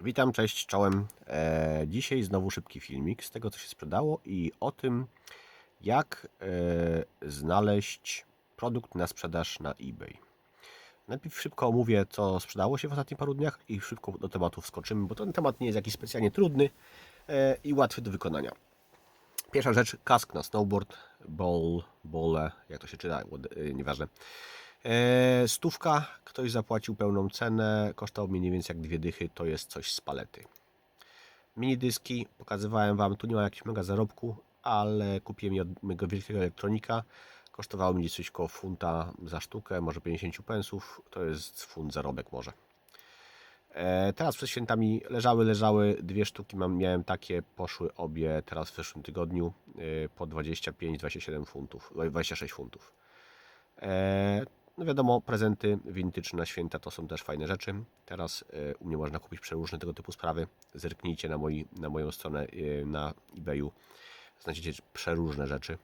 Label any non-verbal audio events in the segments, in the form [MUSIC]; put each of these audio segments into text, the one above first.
Witam, cześć, czołem. E, dzisiaj znowu szybki filmik z tego, co się sprzedało i o tym, jak e, znaleźć produkt na sprzedaż na eBay. Najpierw szybko omówię, co sprzedało się w ostatnich paru dniach i szybko do tematu wskoczymy, bo ten temat nie jest jakiś specjalnie trudny e, i łatwy do wykonania. Pierwsza rzecz, kask na snowboard, ball, bole, jak to się czyta, nieważne. E, stówka, ktoś zapłacił pełną cenę, kosztował mnie mniej więcej jak dwie dychy, to jest coś z palety. Mini dyski, pokazywałem Wam, tu nie ma jakiegoś mega zarobku, ale kupiłem je od mojego wielkiego elektronika. Kosztowało mi coś koło funta za sztukę, może 50 pensów, to jest funt zarobek może. E, teraz przed świętami leżały, leżały, dwie sztuki mam, miałem takie, poszły obie teraz w zeszłym tygodniu. E, po 25-27 funtów, 26 funtów. No wiadomo, prezenty vintage na święta to są też fajne rzeczy. Teraz e, u mnie można kupić przeróżne tego typu sprawy. Zerknijcie na, moi, na moją stronę e, na eBayu. Znajdziecie przeróżne rzeczy.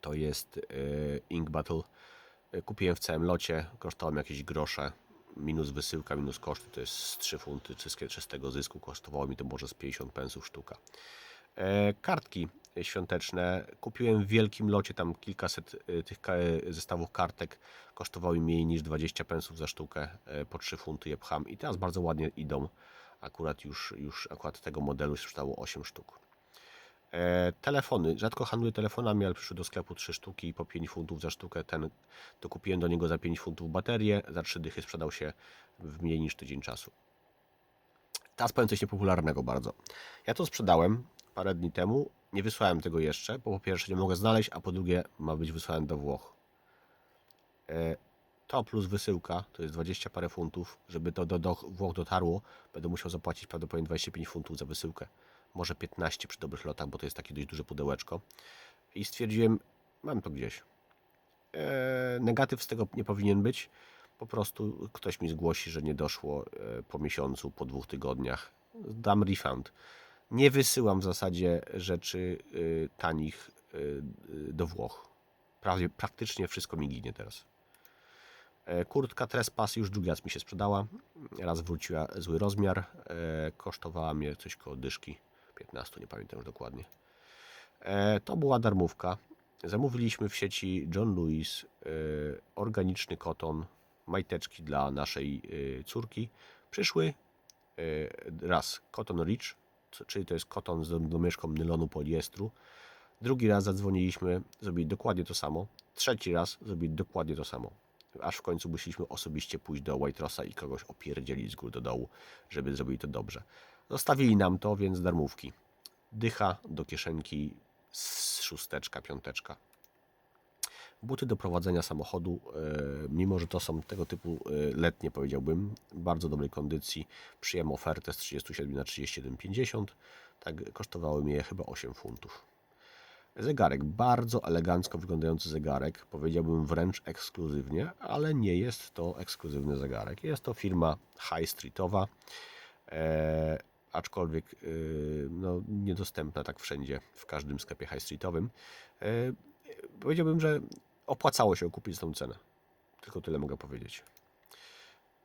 To jest e, Ink Battle. Kupiłem w całym locie, kosztowało mi jakieś grosze. Minus wysyłka, minus koszty to jest z 3 funty czystego zysku. Kosztowało mi to może z 50 pensów sztuka. Kartki świąteczne kupiłem w wielkim locie, tam kilkaset e, tych e, zestawów kartek kosztowały mniej niż 20 pensów za sztukę, e, po 3 funty je pcham i teraz bardzo ładnie idą. Akurat już, już akurat tego modelu sprzedało 8 sztuk. E, telefony, rzadko handluję telefonami, ale przyszły do sklepu 3 sztuki po 5 funtów za sztukę. Ten to kupiłem do niego za 5 funtów baterię, za 3 dychy sprzedał się w mniej niż tydzień czasu. Teraz powiem coś niepopularnego bardzo. Ja to sprzedałem parę dni temu. Nie wysłałem tego jeszcze, bo po pierwsze nie mogę znaleźć, a po drugie ma być wysłany do Włoch. E, To plus wysyłka to jest 20 parę funtów. Żeby to do, do Włoch dotarło, będę musiał zapłacić prawdopodobnie 25 funtów za wysyłkę. Może 15 przy dobrych lotach, bo to jest takie dość duże pudełeczko. I stwierdziłem, mam to gdzieś. E, Negatyw z tego nie powinien być. Po prostu ktoś mi zgłosi, że nie doszło e, po miesiącu, po dwóch tygodniach. Dam refund. Nie wysyłam w zasadzie rzeczy y, tanich y, y, do Włoch. Prawie, praktycznie wszystko mi ginie teraz. E, Kurtka Trespass już drugi raz mi się sprzedała. Raz wróciła zły rozmiar. E, Kosztowała mnie coś koło dyszki. 15, nie pamiętam już dokładnie. E, To była darmówka. Zamówiliśmy w sieci John Lewis organiczny koton, majteczki dla naszej e, córki. Przyszły raz koton rich, czyli to jest koton z domieszką nylonu poliestru. Drugi raz zadzwoniliśmy, zrobili dokładnie to samo. Trzeci raz zrobili dokładnie to samo. Aż w końcu musieliśmy osobiście pójść do White Rossa i kogoś opierdzielić z góry do dołu, żeby zrobili to dobrze. Zostawili nam to, więc darmówki. Dycha do kieszenki, z szósteczka, piąteczka. Buty do prowadzenia samochodu, e, mimo że to są tego typu e, letnie, powiedziałbym, bardzo dobrej kondycji. Przyjąłem ofertę z 37 na 31,50. Tak kosztowały mnie chyba 8 funtów. Zegarek, bardzo elegancko wyglądający zegarek, powiedziałbym wręcz ekskluzywnie, ale nie jest to ekskluzywny zegarek. Jest to firma high streetowa, e, aczkolwiek e, no, niedostępna tak wszędzie, w każdym sklepie high streetowym. E, powiedziałbym, że opłacało się kupić tą cenę. Tylko tyle mogę powiedzieć.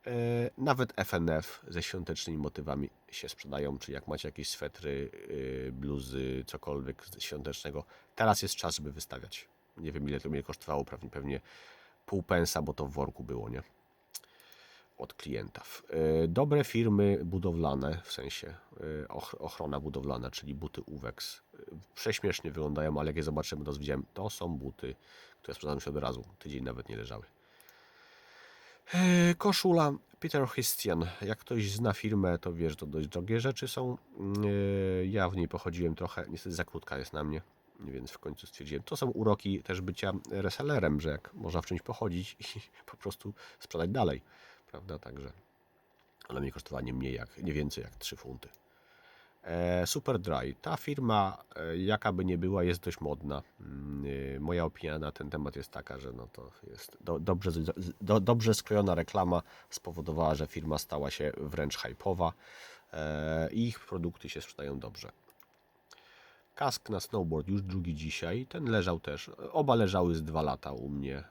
E, Nawet FNF ze świątecznymi motywami się sprzedają, czyli jak macie jakieś swetry, y, bluzy, cokolwiek świątecznego. Teraz jest czas, żeby wystawiać. Nie wiem ile to mnie kosztowało, pewnie, pewnie pół pensa, bo to w worku było, nie? Od klientów. E, Dobre firmy budowlane, w sensie e, och- ochrona budowlana, czyli buty Uwex. Prześmiesznie wyglądają, ale jak je zobaczymy, to widziałem, to są buty, które sprzedałem się od razu. Tydzień nawet nie leżały. E, Koszula Peter Christian. Jak ktoś zna firmę, to wie, że to dość drogie rzeczy są. E, Ja w niej pochodziłem trochę, niestety za krótka jest na mnie, więc w końcu stwierdziłem. To są uroki też bycia resellerem, że jak można w czymś pochodzić i [LAUGHS] po prostu sprzedać dalej, prawda? Także ale mnie kosztowała nie mniej jak, nie więcej jak 3 funty. E, Super Dry. Ta firma, e, jaka by nie była, jest dość modna. Mm, e, Moja opinia na ten temat jest taka, że no to jest do, dobrze, do, dobrze skrojona reklama spowodowała, że firma stała się wręcz hype'owa e, i ich produkty się sprzedają dobrze. Kask na snowboard już drugi dzisiaj. Ten leżał też. Oba leżały z dwa lata u mnie.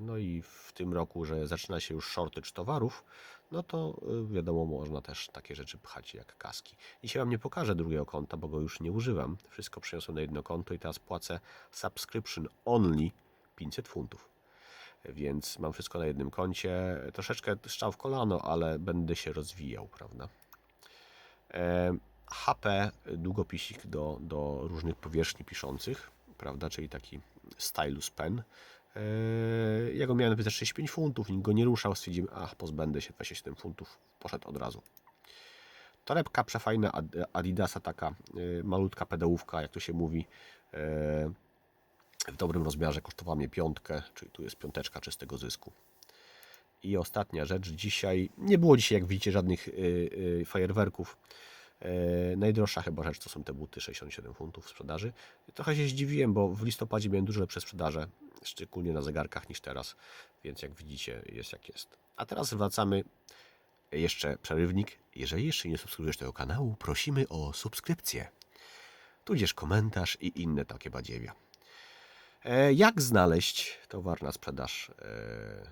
No i w tym roku, że zaczyna się już shortage towarów, no to y, wiadomo, można też takie rzeczy pchać jak kaski. Dzisiaj Wam nie pokażę drugiego konta, bo go już nie używam. Wszystko przeniosłem na jedno konto i teraz płacę subscription only 500 funtów. Więc mam wszystko na jednym koncie. Troszeczkę strzał w kolano, ale będę się rozwijał, prawda? E, HP, długopisik do, do różnych powierzchni piszących, prawda? Czyli taki stylus pen. E, Ja go miałem za 65 funtów, nikt go nie ruszał. Stwierdziłem, ach, pozbędę się 27 funtów. Poszedł od razu. Torebka przefajna Ad- Adidasa, taka y, malutka pedałówka, jak to się mówi. e, W dobrym rozmiarze kosztowała mnie piątkę, czyli tu jest piąteczka czystego zysku. I ostatnia rzecz, dzisiaj, nie było dzisiaj jak widzicie żadnych fajerwerków. E, najdroższa chyba rzecz to są te buty, 67 funtów sprzedaży. Trochę się zdziwiłem, bo w listopadzie miałem dużo lepsze sprzedaże, szczególnie na zegarkach niż teraz, więc jak widzicie jest jak jest. A teraz wracamy, jeszcze przerywnik. Jeżeli jeszcze nie subskrybujesz tego kanału, prosimy o subskrypcję, tudzież komentarz i inne takie badziewia. E, Jak znaleźć towar na sprzedaż e,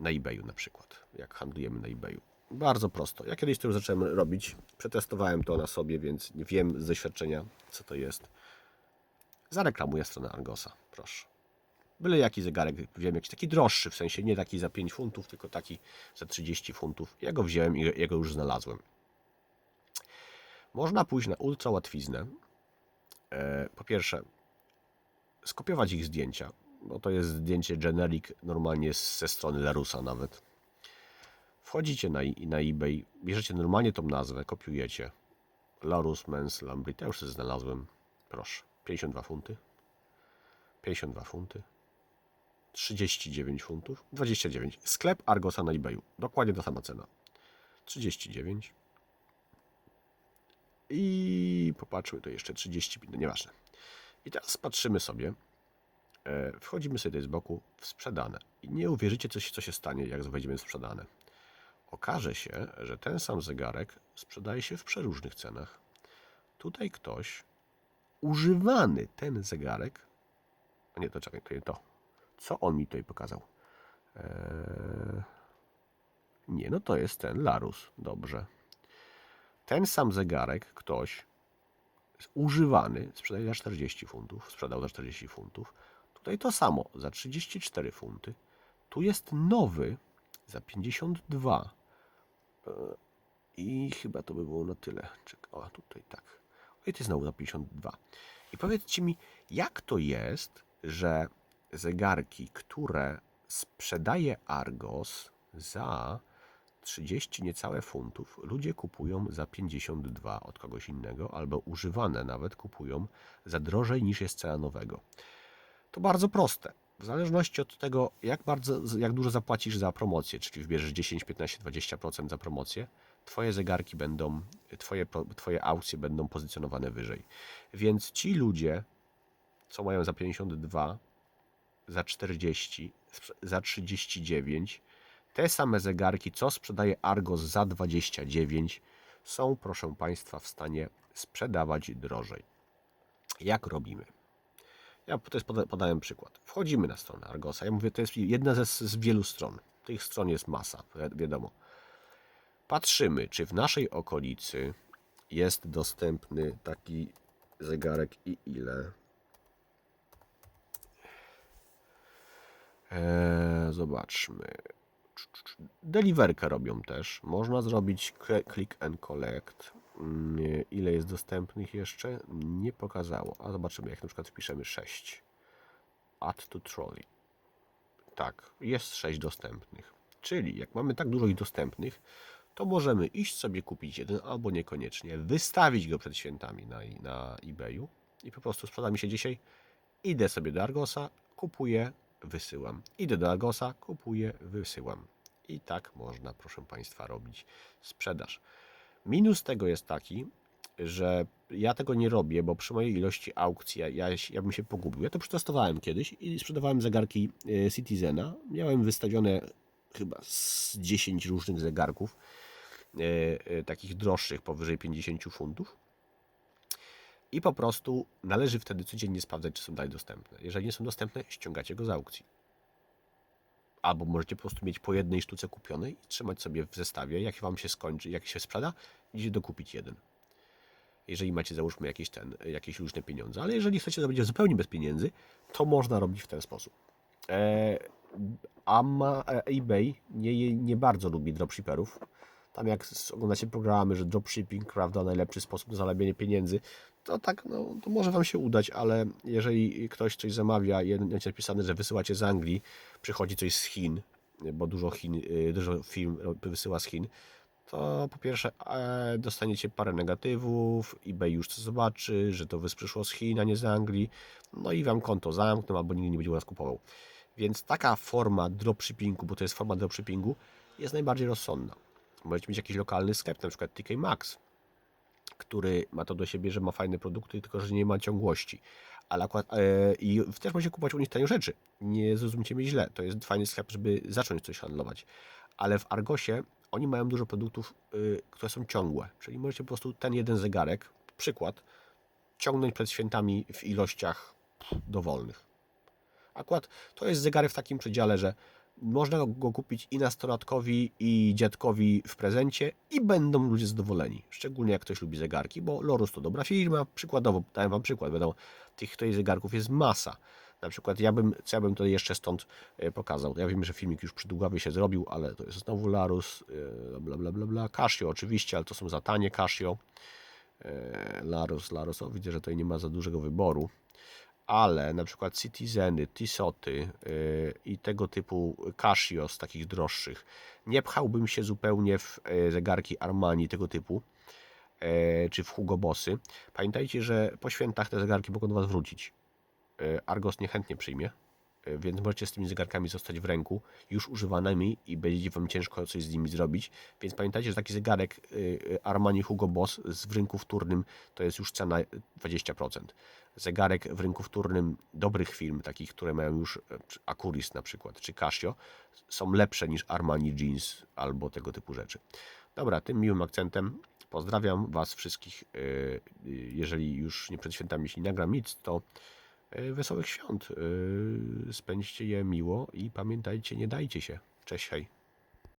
na eBayu na przykład, jak handlujemy na eBayu? Bardzo prosto. Ja kiedyś to już zacząłem robić, przetestowałem to na sobie, więc wiem z doświadczenia, co to jest. Zareklamuję stronę Argosa, proszę. Byle jaki zegarek, wiem jakiś taki droższy, w sensie nie taki za 5 funtów, tylko taki za 30 funtów. Ja go wziąłem i ja go już znalazłem. Można pójść na ultra łatwiznę. E, Po pierwsze, skopiować ich zdjęcia, bo to jest zdjęcie generic normalnie ze strony Larusa nawet. Wchodzicie na, na eBay, bierzecie normalnie tą nazwę, kopiujecie. Larus Men's Lambrit, ja już znalazłem. Proszę, 52 funty. 52 funty. 39 funtów. 29. Sklep Argosa na eBayu. Dokładnie ta sama cena. 39. I popatrzmy, to jeszcze 30, no nieważne. I teraz patrzymy sobie. E, wchodzimy sobie tutaj z boku w sprzedane. I nie uwierzycie, co się, co się stanie, jak wejdziemy w sprzedane. Okaże się, że ten sam zegarek sprzedaje się w przeróżnych cenach. Tutaj ktoś używany ten zegarek. A nie, to czekaj, to nie to. Co on mi tutaj pokazał? Eee... Nie, no to jest ten Larus. Dobrze. Ten sam zegarek ktoś używany sprzedaje za 40 funtów. Sprzedał za 40 funtów. Tutaj to samo za 34 funty. Tu jest nowy za 52. Eee, I chyba to by było na tyle. Czek- O, tutaj tak. I jest znowu za 52. I powiedzcie mi, jak to jest, że zegarki, które sprzedaje Argos za 30 niecałe funtów, ludzie kupują za 52 od kogoś innego, albo używane nawet kupują za drożej niż jest cena nowego. To bardzo proste. W zależności od tego, jak, bardzo, jak dużo zapłacisz za promocję, czyli wybierzesz 10, 15, 20% za promocję, Twoje zegarki będą, twoje, twoje aukcje będą pozycjonowane wyżej. Więc ci ludzie, co mają za 52, za 40, sprze- za 39, te same zegarki, co sprzedaje Argos za 29, są, proszę Państwa, w stanie sprzedawać drożej. Jak robimy? Ja to jest poda- podałem przykład. Wchodzimy na stronę Argosa. Ja mówię, to jest jedna ze, z wielu stron. Tych stron jest masa, wi- wiadomo. Patrzymy, czy w naszej okolicy jest dostępny taki zegarek i ile. Eee, zobaczmy. Deliverkę robią też. Można zrobić click and collect. Mm, Ile jest dostępnych jeszcze? Nie pokazało. A zobaczymy, jak na przykład wpiszemy 6. Add to trolley. Tak, jest 6 dostępnych. Czyli jak mamy tak dużo ich dostępnych, to możemy iść sobie kupić jeden albo niekoniecznie, wystawić go przed świętami na, na eBayu i po prostu sprzeda mi się dzisiaj. Idę sobie do Argosa, kupuję, wysyłam. Idę do Argosa, kupuję, wysyłam. I tak można, proszę Państwa, robić sprzedaż. Minus tego jest taki, że ja tego nie robię, bo przy mojej ilości aukcji ja, ja, ja bym się pogubił. Ja to przetestowałem kiedyś i sprzedawałem zegarki e, Citizena. Miałem wystawione chyba z 10 różnych zegarków, e, e, takich droższych, powyżej 50 funtów. I po prostu należy wtedy codziennie sprawdzać, czy są dalej dostępne. Jeżeli nie są dostępne, ściągacie go z aukcji. Albo możecie po prostu mieć po jednej sztuce kupionej i trzymać sobie w zestawie. Jak Wam się skończy, jak się sprzeda, idziecie dokupić jeden. Jeżeli macie, załóżmy, jakieś, ten, jakieś różne pieniądze. Ale jeżeli chcecie zrobić zupełnie bez pieniędzy, to można robić w ten sposób. E, Ama, e, eBay nie, nie bardzo lubi dropshipperów. Tam jak oglądacie programy, że dropshipping, prawda, najlepszy sposób na zarabianie pieniędzy, to tak, no, to może Wam się udać, ale jeżeli ktoś coś zamawia i jest napisane, że wysyłacie z Anglii, przychodzi coś z Chin, bo dużo, Chin, y, dużo firm wysyła z Chin, to po pierwsze e, dostaniecie parę negatywów, eBay już to zobaczy, że to przyszło z Chin, a nie z Anglii, no i Wam konto zamkną albo nigdy nie będzie u nas kupował. Więc taka forma dropshippingu, bo to jest forma dropshippingu, jest najbardziej rozsądna. Możecie mieć jakiś lokalny sklep, na przykład TK Maxx, który ma to do siebie, że ma fajne produkty, tylko że nie ma ciągłości. Ale e, I też możecie kupować u nich tanie rzeczy. Nie zrozumcie mnie źle. To jest fajny sklep, żeby zacząć coś handlować. Ale w Argosie oni mają dużo produktów, y, które są ciągłe. Czyli możecie po prostu ten jeden zegarek, przykład, ciągnąć przed świętami w ilościach dowolnych. Akurat to jest zegarek w takim przedziale, że można go kupić i nastolatkowi, i dziadkowi w prezencie i będą ludzie zadowoleni. Szczególnie jak ktoś lubi zegarki, bo Lorus to dobra firma. Przykładowo, dałem Wam przykład, wiadomo, tych tutaj zegarków jest masa. Na przykład ja bym, co ja bym to jeszcze stąd e, pokazał. Ja wiem, że filmik już przydługawy się zrobił, ale to jest znowu Larus, e, bla bla bla bla, Casio oczywiście, ale to są za tanie Casio. E, Larus, Larus, o widzę, że tutaj nie ma za dużego wyboru ale na przykład Citizeny, Tisoty yy, i tego typu Casio z takich droższych, nie pchałbym się zupełnie w yy, zegarki Armani tego typu, yy, czy w Hugo Bossy. Pamiętajcie, że po świętach te zegarki mogą do Was wrócić. Argos niechętnie przyjmie, więc możecie z tymi zegarkami zostać w ręku, już używanymi i będzie Wam ciężko coś z nimi zrobić. Więc pamiętajcie, że taki zegarek yy, Armani Hugo Boss z rynku wtórnym to jest już cena 20% zegarek w rynku wtórnym dobrych firm, takich, które mają już e, Acuris na przykład, czy Casio, są lepsze niż Armani Jeans albo tego typu rzeczy. Dobra, tym miłym akcentem pozdrawiam Was wszystkich. e, e, Jeżeli już nie przed świętami, jeśli nagram nic, to wesołych świąt. E, Spędźcie je miło i pamiętajcie, nie dajcie się. Cześć, hej.